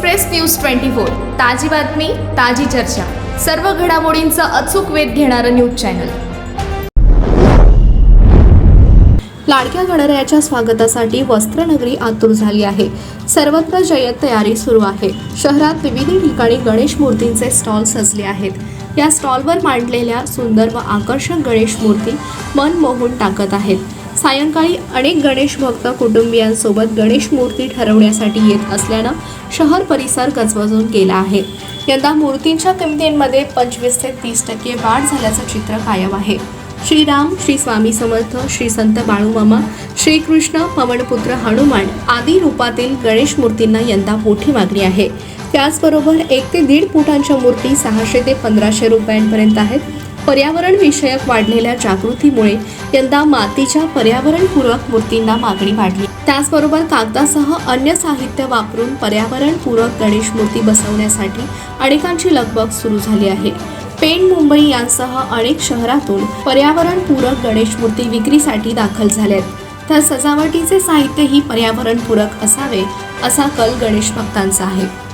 Express news twenty four. ताजी बातमी ताजी चर्चा. सर्व घडामोडींचा अचूक वेध घेणारं न्यूज चॅनल. लाडक्या गणरायाच्या स्वागतासाठी वस्त्रनगरी आतुर झाली आहे. सर्वत्र जय्यत तयारी सुरू आहे. शहरात विविध ठिकाणी गणेश मूर्तींचे स्टॉल सजले आहेत. या स्टॉलवर मांडलेल्या सुंदर व आकर्षक गणेश मूर्ती मन मोहून टाकत आहेत. सायंकाळी अनेक गणेश भक्त कुटुंबियांसोबत गणेश मूर्ती ठरवण्यासाठी येत असल्यानं शहर परिसर गजबजून गेला आहे. यंदा मूर्तींच्या किमतींमध्ये पंचवीस ते तीस टक्के वाढ झाल्याचं चित्र कायम आहे. श्रीराम श्री स्वामी समर्थ श्री संत बाळूमामा श्रीकृष्ण पवनपुत्र हनुमान आदी रूपातील गणेश मूर्तींना यंदा मोठी मागणी आहे. त्याचबरोबर एक ते दीड फुटांच्या मूर्ती सहाशे ते पंधराशे रुपयांपर्यंत आहेत. पर्यावरण विषयक वाढलेल्या जागृतीमुळे यंदा मातीच्या पर्यावरणपूरक मूर्तींना मागणी वाढली. त्याचबरोबर कागदासह अन्य साहित्य वापरून पर्यावरणपूरक गणेश मूर्ती बसवण्यासाठी अनेकांची लगबग सुरू झाली आहे. पेण मुंबई यांसह अनेक शहरातून पर्यावरणपूरक गणेश मूर्ती विक्रीसाठी दाखल झाल्यात. तर सजावटीचे साहित्यही पर्यावरणपूरक असावे असा कल गणेश भक्तांचा आहे.